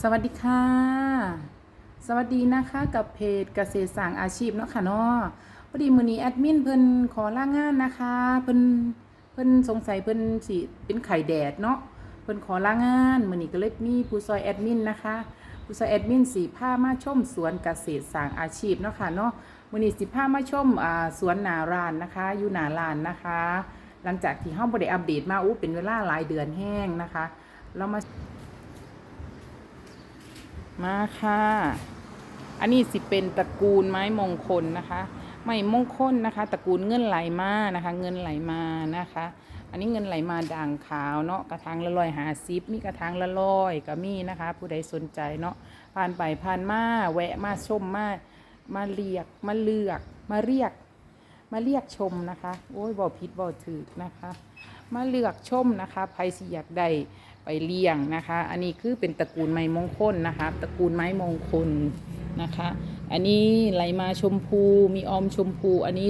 สวัสดีค่ะ สวัสดีนะคะกับเพจเกษตรสร้างอาชีพเนาะค่ะเนาะพอดีมือนี้แอดมินเพิ่นขอลางงานนะคะเพิ่นเพิ่นสงสัยเพิ่นสิเป็นไข่แดดเนาะเพิ่นขอลางงานมือนี้ก็เลยมีผู้ซอยแอดมินนะคะผู้ซอยแอดมินสีผ้ามาชมสวนเกษตรสร้างอาชีพเนาะค่ะเนาะมือนี้สิผ้ามาชมอ่าสวนหนาลานนะคะอยู่หนาลานนะคะ หลังจากที่ห้องบไดอัปเดตมาอู้เป็นเวลาหลายเดือนแห้งนะคะ เรามา มาค่ะ อันนี้สิเป็นตระกูลไม้มงคลนะคะ ไม้มงคลนะคะ ตระกูลเงินไหลมานะคะ เงินไหลมานะคะ อันนี้เงินไหลมาด่างขาวเนาะกระถางละร้อยหาซิปมีกระถางละร้อยก็มีนะคะ ผู้ใดสนใจเนาะผ่านไปผ่านมาแวะมาชมมามาเรียกมาเลือกมาเรียกมาเรียกชมนะคะ โอ้ยบอพิษบอถือนะคะ มาเลือกชมนะคะ ใครสิอยากได้ ไปเลี้ยงนะคะ อันนี้คือเป็นตระกูลไม้มงคลนะคะ ตระกูลไม้มงคลนะคะ อันนี้ไหลมาชมพูมีออมชมพู อันนี้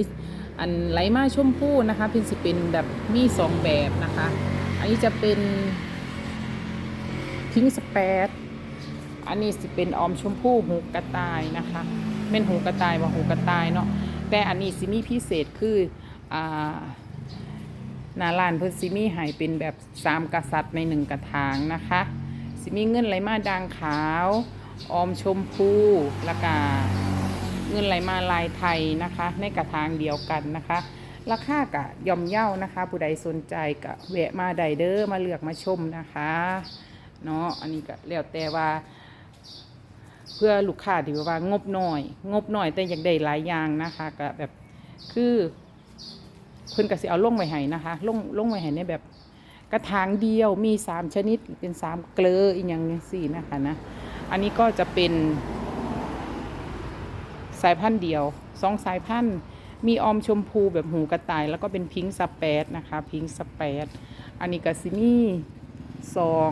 อันไหลมาชมพูนะคะเพิ่นสิเป็นแบบมีสองแบบนะคะ อันนี้จะเป็นพิงสเปดอันนี้สิเป็นออมชมพูหูกระต่ายนะคะเป็นหูกระต่ายว่าหูกระต่ายเนาะแต่อันนี้สิมีพิเศษคืออ่า หนาลานเพิ่นสิมีหายเป็นแบบสามกษัตริย์ในหนึ่งกระถางนะคะสิมีเงินไหลมาด่างขาวออมชมพูล้วก็เงินไหลมาลายไทยนะคะ ในกระถางเดียวกันนะคะราคากะย่อมเย่านะคะ ผู้ใดสนใจก็แวะมาไดเดอร์มาเลือกมาชมนะคะเนาะอันนี้ก็แล้วแต่ว่า เพื่อลูกค้าที่ว่างบหน้อย งบหน้อยแต่อยากได้หลายอย่างนะคะก็แบบคือ เพิ่นก็สิเอาลงไว้ให้นะคะลงลงไว้ให้ในแบบกระถางเดียวมีสามชนิดเป็นสามเกลออีกอย่างสี่นะคะนะอันนี้ก็จะเป็น สายพันธุ์เดียวสองสายพันธุ์มีออมชมพูแบบหูกระต่าย แล้วก็เป็นพิงค์สเปดนะคะพิงค์สเปดอันนี้ก็สิมี่สอง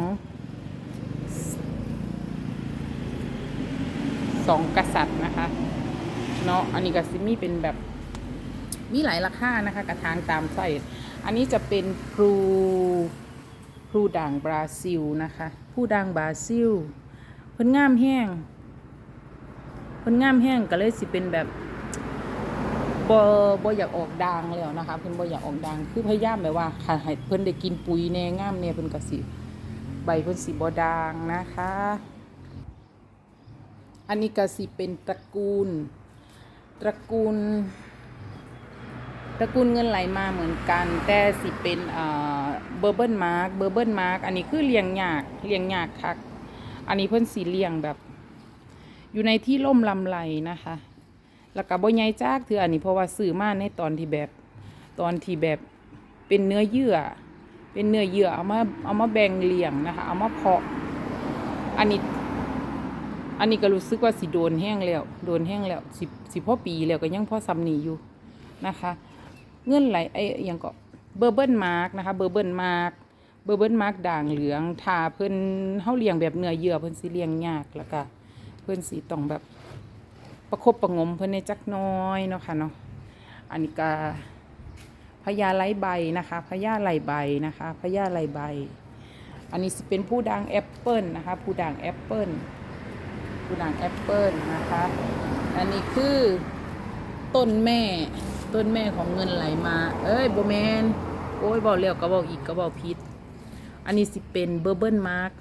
สองกษัตริย์นะคะเนาะอันนี้ก็สิมี่เป็นแบบ มีหลายราคานะคะกระถางตามไส้อันนี้จะเป็นพลูพลูด่างบราซิลนะคะผู้ด่างบราซิลเพิ่นงามแห้งเพิ่นงามแห้งก็เลยสิเป็นแบบบ่บ่อยากออกด่างแล้วนะคะเพิ่นบ่อยากออกด่างคือพยายามแบบว่าค่ะให้เพิ่นได้กินปุ๋ยแน่งามแน่เพิ่นก็สิใบเพิ่นสิบ่ด่างนะคะ อันนี้ก็สิเป็นตระกูลตระกูล ตระกูลเงินไหลมาเหมือนกัน แต่สิเป็นเบอร์เบิลมาร์กเบอร์เบิลมาร์กอันนี้คือเลี้ยงยากเลี้ยงยากคัก อันนี้เพิ่นสีเลี้ยงแบบ อยู่ในที่ร่มลำไรนะคะ แล้วก็บ่ใหญ่จากเถืออันนี้เพราะว่าซื้อมาในตอนที่แบบตอนที่แบบเป็นเนื้อเยื่อ เป็นเนื้อเยื่อเอามาเอามาแบ่งเลี้ยงนะคะ เอามาเพาะ อันนี้อันนี้ก็รู้สึกว่าสิโดนแห้งแล้ว โดนแห้งแล้วสิสิพ่อปีแล้วก็ยังพ่อซ้ำหนีอยู่นะคะ เงื่อนไหลไอ้อหยังก็เบอร์เบิลมาร์กนะคะ เบอร์เบิลมาร์กเบอร์เบิลมาร์กด่างเหลืองทาเพิ่นเฮาเลี้ยงแบบเนื้อเยื่อเพิ่นสิเลี้ยงยากแล้วก็เพิ่นสิต้องแบบประคบประงมเพิ่นในจักน้อยเนาะค่ะเนาะอันนี้ก็พญาไหลใบนะคะพญาไหลใบนะคะพญาไหลใบ อันนี้สิเป็นผู้ด่างแอปเปิลนะคะ ผู้ด่างแอปเปิลผู้ด่างแอปเปิลนะคะ อันนี้คือต้นแม่ ต้นแม่ของเงินไหลมา เอ้ยโบแมนโอ้ยบอกเร็วก็บอกอีกก็บอกพิษอันนี้สิเป็นเบอร์เบิลมาร์ก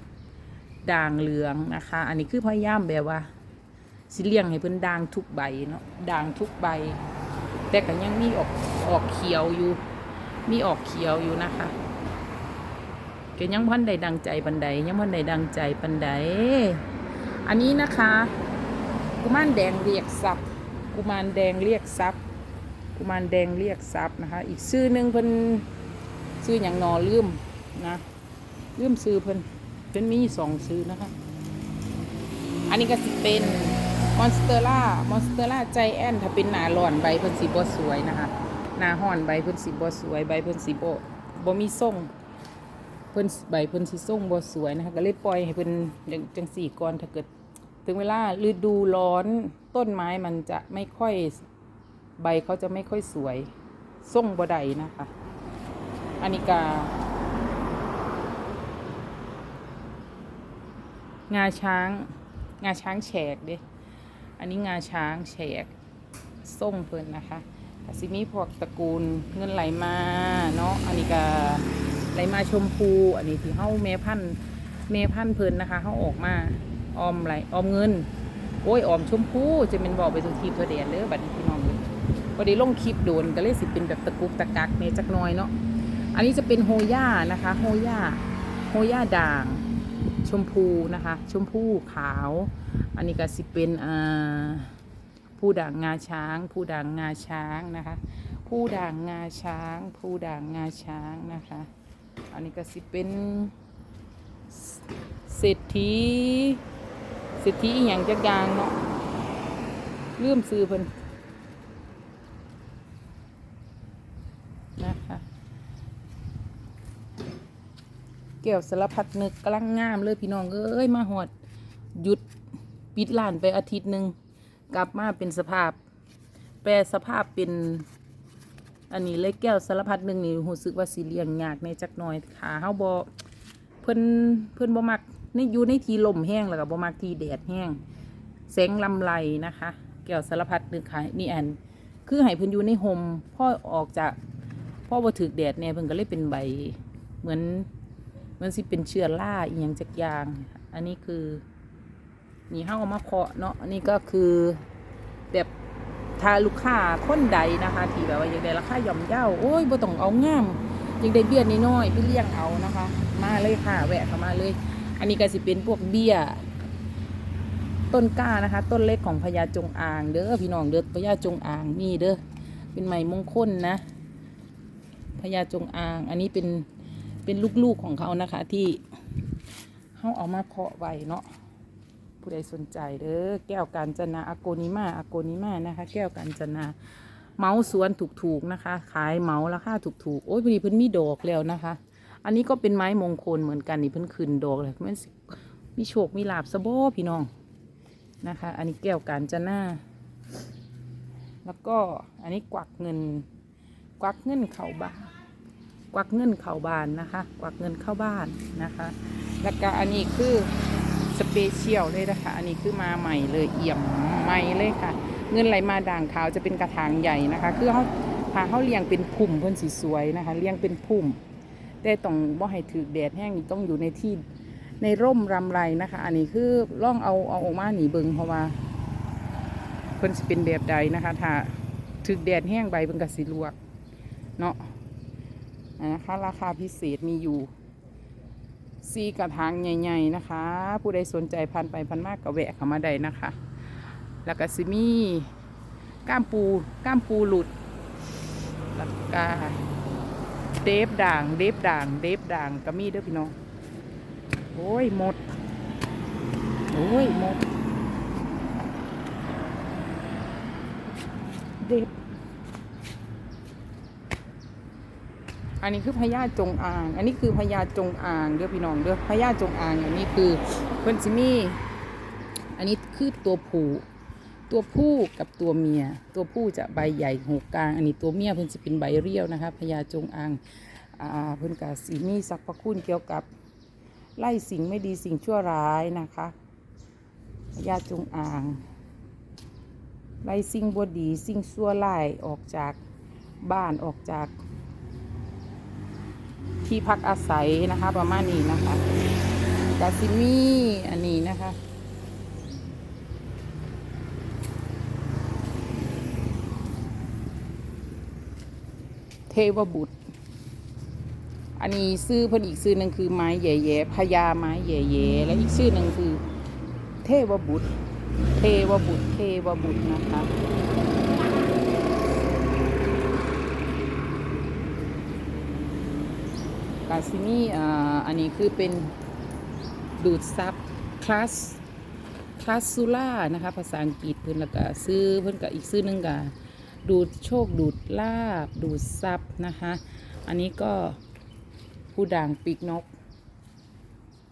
ด่างเหลืองนะคะ อันนี้คือพยายามแบบว่า สิเลี้ยงให้เพิ่นด่างทุกใบเนาะด่างทุกใบ แต่ก็ยังมีออกออกเขียวอยู่ มีออกเขียวอยู่นะคะก็ยังพันใดดังใจปันใดยังพันใดดังใจปันใด อันนี้นะคะ กุมารแดงเรียกทรัพย์กุมารแดงเรียกทรัพย์ กุมารแดงเรียกทรัพย์นะคะ อีกชื่อหนึ่งเพิ่นชื่ออย่างนอลืมนะลืมซื้อเพิ่นเพิ่นมีสองซื้อนะคะ อันนี้ก็สิเป็นมอนสเตอร่ามอนสเตอร่าใจแอนถ้าเป็นหนาหล่อนใบเพิ่นสีบสวยนะคะหนาห่อนใบเพิ่นสีบสวยใบเพิ่นสีบ่บ่มีทรงเพิ่นใบเพิ่นสีทรงบสวยนะคะก็เลยปล่อยให้เพิ่นอย่างจังสี่ก่อนถ้าเกิด ถึงเวลาฤดูร้อนต้นไม้มันจะไม่ค่อย ใบเขาจะไม่ค่อยสวยส่งบดไดนะคะอันนี้กางาช้าง งาช้างแฉกเด้อันนี้งาช้างแฉกส้มเพิ่นนะคะกสิมีพวกตระกูลเงินไหลมาเนาะอันนี้ก็ไหลมาชมพู อันนี้ที่เฮาแม่พันธุ์แม่พันเพิ่นนะคะเฮาออกมาออมไหลออมเงิน โอ้ยออมชมพูจะเป็นบอกไปสุทีตัวแดนเด้อบัดนี้พี่น้องเด้ อพอดีลงคลิปโดนก็เลยสิเป็นแบบตะกุกตะกักเนจักน้อยเนาะอันนี้จะเป็นโฮย่านะคะโฮย่าโฮย่าด่าง ชมพูนะคะ ชมพูขาว อันนี้ก็สิเป็นอ่าผู้ด่างงาช้าง ผู้ด่างงาช้างนะคะ ผู้ด่างงาช้าง ผู้ด่างงาช้างนะคะ อันนี้ก็สิเป็นเศรษฐีเศรษฐีอหย่างจักยางเนาะเลืมซื้อเพิ่น นะคะแก้วสารพัดนึกกำลังงามเลยพี่น้องเอ้ยมาหอดหยุดปิดร้านไปอาทิตย์หนึ่งกลับมาเป็นสภาพ แปลสภาพเป็นอันนี้เลยแก้วสารพัดหนึ่งนี่รู้สึกว่าสีเลียงยากในจักหน่อยขาเฮาบ่เพิ่นเพิ่นบ่มักในอยู่ในทีลมแห้งแล้วก็บ่มักทีแดดแห้งแสงลำไรนะคะ แก้วสารพัดนึกค่ะนี่อันคือให้เพิ่นอยู่ในห่มพ่อออกจาก พ่อบ่ถึกแดดเนี่ยเพิ่นก็เลยเป็นใบเหมือนเหมันสิเป็นเชื้อราอีหยังจักอย่าง อันนี้คือนี่เฮามาเพาะเนาะอันนี้ก็คือแบบถ้าลูกค้าคนใดนะคะ ที่แบบว่าอยากได้ราคาย่อมเย้าโอ้ยบ่ต้องเอางามอยากได้เบี้ยน้อยๆไปเลี้ยงเอานะคะ มาเลยค่ะแวะเข้ามาเลย อันนี้ก็สิเป็นพวกเบี้ยต้นกล้านะคะ ต้นเล็กของพญาจงอางเด้อพี่น้องเด้อพญาจงอางนี่เด้อเป็นไม้มงคลนะ พญาจงอาง อันนี้เป็นเป็นลูกๆของเขานะคะ ที่เขาเอามาเพาะไว้เนาะผู้ใดสนใจเด้อแก้วกาญจนาอโกนิมาอโกนิมานะคะ แก้วกาญจนาเมาสวนถูกๆนะคะ ขายเมาราคาถูกๆโอ้ยพอดีเพิ่นมีดอกแล้วนะคะ อันนี้ก็เป็นไม้มงคลเหมือนกันนี่เพิ่นขึ้นดอกเลยมันมีโชคมีลาบสะบพี่น้องนะคะ อันนี้แก้วกาญจนาแล้วก็อันนี้กวักเงิน กวักเงินเข่าบ้านกวักเงินเข้าบ้านนะคะ กวักเงินเข้าบ้านนะคะ แล้วก็อันนี้คือสเปเชียลเลยนะคะ อันนี้คือมาใหม่เลยเอี่ยมใหม่เลยค่ะ เงินไหลมาด่างขาวจะเป็นกระถางใหญ่นะคะ คือเขาพาเขาเลี้ยงเป็นพุ่มเพื่อนสีสวยนะคะ เลี้ยงเป็นพุ่ม แต่ต้องบ่ให้ถือแดดแห้งต้องอยู่ในที่ในร่มรำไรนะคะ อันนี้คือล่องเอาเอาออกมาหนีเบิงเพราะว่าเพิ่นสิเป็นแบบใดนะคะ ถ้าถือแดดแห้งใบเพิ่นก็สิลวก เนาะนะคะ ราคาพิเศษมีอยู่ซีกระถางใหญ่ ๆ นะคะ ผู้ใดสนใจพันไปพันมากก็แวะเข้ามาได้นะคะ แล้วก็ซิมีก้ามปูก้ามปูหลุดแล้วก็เดฟด่างเดฟด่างเดฟด่างก็มีเด้อพี่น้องโอ้ยหมด โอ้ยหมดเดฟ อันนี้คือพญาจงอาง อันนี้คือพญาจงอางเด้อพี่น้องเด้อพญาจงอางอันนี้คือเพิ่นสิมีอันนี้คือตัวผู้ตัวผู้กับตัวเมีย ตัวผู้จะใบใหญ่หูกลาง อันนี้ตัวเมียเพิ่นจะเป็นใบเรียวนะคะพญาจงอางอ่าเพิ่นกะสีมีสรรพคุณเกี่ยวกับไล่สิ่งไม่ดีสิ่งชั่วร้ายนะคะพญาจงอาง ไล่สิ่งบดีสิ่งชั่วร้ายออกจากบ้านออกจาก ที่พักอาศัยนะคะ ประมาณนี้นะคะกาซิมีอันนี้นะคะ เทวบุตร อันนี้ซื้อเพิ่นอีกซื้อหนึ่งคือไม้แย่ๆพญาไม้แย่ๆและอีกชื่อหนึ่งคือ เทวบุตร เทวบุตร เทวบุตรนะคะ กาซินี่อ่าอันนี้คือเป็นดูดซับคลาสคลาสซูล่านะคะ ภาษาอังกฤษเพิ่นแล้วก็ซื้อเพิ่นกับอีกซื้อหนึงก็ดูดโชคดูดลาบ ดูดซับนะคะ อันนี้ก็ผู้ด่างปีกนก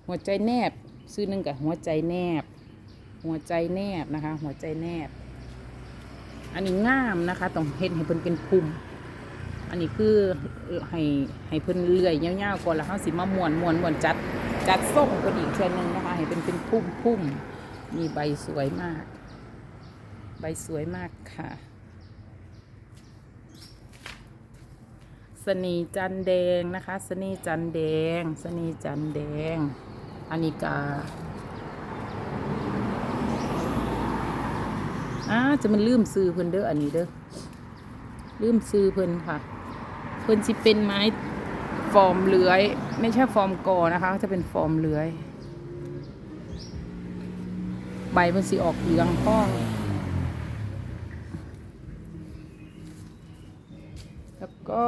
หัวใจแนบ ซื้อหนึงกับหัวใจแนบ หัวใจแนบนะคะ หัวใจแนบ อันนี้งามนะคะต้องเห็นให้เพิ่นเป็นภูมิ อันนี้คือให้ให้เพิ่นเลื่อยยาวๆก่อนแล้วเฮาสิมาม้วนม้วนม้วนจัดจัดส่งก็อีกเช่นนึงนะคะให้เป็นเป็นพุ่มพุ่มมีใบสวยมาก ใบสวยมากค่ะสนีจันแดงนะคะสนีจันแดงสนีจันแดงอันนี้กาอ่าจะมันลืมซื้อเพิ่นเด้ออันนี้เด้อลืมซื้อเพิ่นค่ะ พิ่นสิเป็นไม้ฟอร์มเลื้อย ไม่ใช่ฟอร์มกอนะคะ จะเป็นฟอร์มเลื้อย ใบมันสิออกเหลืองพ้อง แล้วก็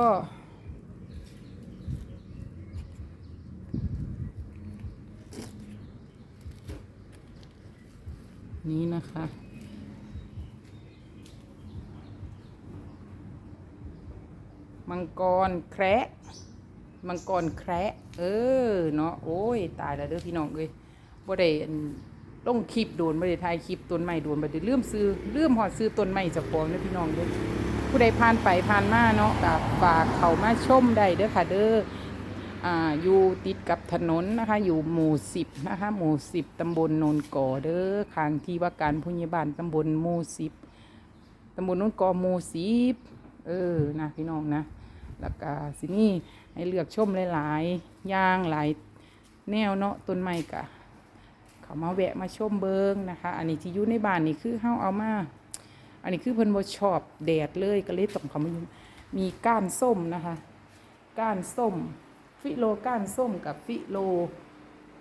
นี่นะคะ มังกรแคระมังกรแคระเออเนาะโอ้ยตายแล้วเด้อพี่น้องเอ้ยบ่ได้อันลงคลิปโดนบ่ได้ถ่ายคลิปต้นไม้โดนบ่ได้ลืมซื้อลืมหอดซื้อต้นไม้จากของเด้อพี่น้องเด้อผู้ใดผ่านไปผ่านมาเนาะก็ฝากเข้ามาชมได้เด้อค่ะเด้ออ่าอยู่ติดกับถนนนะคะ อยู่หมู่สิบนะคะหมู่สิบตำบลโนนก่อเด้อข้างที่ว่าการผู้ใหญ่บ้านตำบลหมู่สิบตำบลโนนก่อหมู่สิบเออนะพี่น้องนะ แล้วก็สินี่ให้เลือกชมหลายๆอย่างหลายแนวเนาะต้นไม้กะเขามาแวะมาชมเบิงนะคะ อันนี้ที่อยู่ในบ้านนี่คือเฮาเอามาอันนี้คือเพิ่นบ่ชอบแดดเลยก็เลยต้องเขามาอยู่มีก้านส้มนะคะ ก้านส้ม ฟิโลก้านส้มกับฟิโล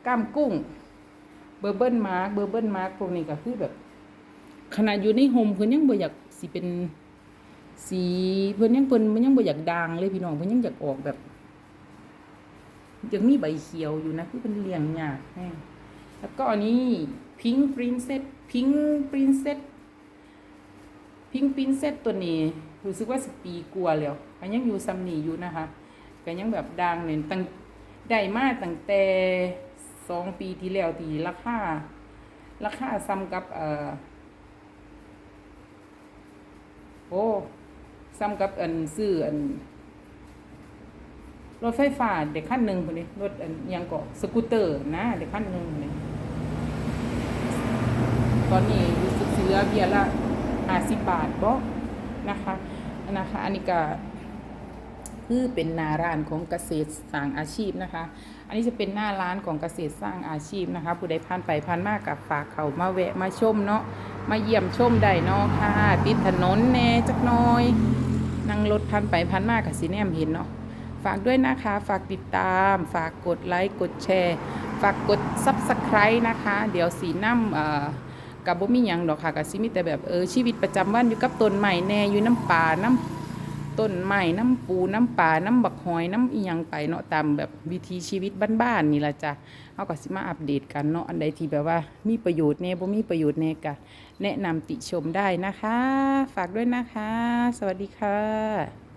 ก้ามกุ้ง เบอร์เบิลมาร์กเบอร์เบิลมาร์กพวกนี้ก็คือแบบขนาดอยู่ในโฮมเพิ่นยังบ่อยากสิเป็น สีเพิ่นยังเพิ่นมันยังบ่อยากดังเลยพี่น้องเพิ่นยังอยากออกแบบยังมีใบเขียวอยู่นะคือเพิ่นเลี้ยงยากแฮงแล้วก็อันนี้พิงปรินเซสพิงปรินเซสพิงปรินเซสตัวนี้รู้สึกว่าสิปีกว่าแล้วก็ยังอยู่ซัมนี่อยู่นะคะก็ยังแบบดังเนี่ยตั้งได้มาตั้งแต่สองปีที่แล้วที่ราคาราคาซ้ำกับเอ่อโอ้ ซ้ำกับอันซื้ออันรถไฟฟ้าเด็กขั้นหนึ่งคนนี้รถอันยังเกาะสกูตเตอร์นะเด็กขั้นหนึ่งคนนี้ตอนนี้รู้สึกเหลือเบียร์ละห้าสิบบาทบ่นะคะนะคะ อันนี้ก็คือเป็นหนาร้านของเกษตรสร้างอาชีพนะคะ อันนี้จะเป็นหน้าร้านของเกษตรสร้างอาชีพนะคะ ผู้ใดผ่านไปผ่านมากับฝากเขามาแวะมาชมเนาะมาเยี่ยมชมได้เนาะค่ะติดถนนแน่จักน้อย นั่งรถผ่านไปผ่านมากับสีแนมเห็นเนาะฝากด้วยนะคะ ฝากติดตาม ฝากกดไลค์กดแชร์ ฝากกด Subscribe นะคะ เดี๋ยวสีน้ำกับบ่มีหยังดอกค่ะกับสิมีแต่แบบเออชีวิตประจำวันอยู่กับต้นใหม่แน่อยู่น้ำป่าน้ำต้นใหม่น้ำปูน้ำป่าน้ำบักหอยน้ำอีหยังไปเนาะตามแบบวิถีชีวิตบ้านๆนี่ละจ้ะเฮาก็สิมาอัปเดตกันเนาะอันใดที่แบบว่ามีประโยชน์แน่บ่มีประโยชน์แน่ก็ แนะนำติชมได้นะคะ ฝากด้วยนะคะ สวัสดีค่ะ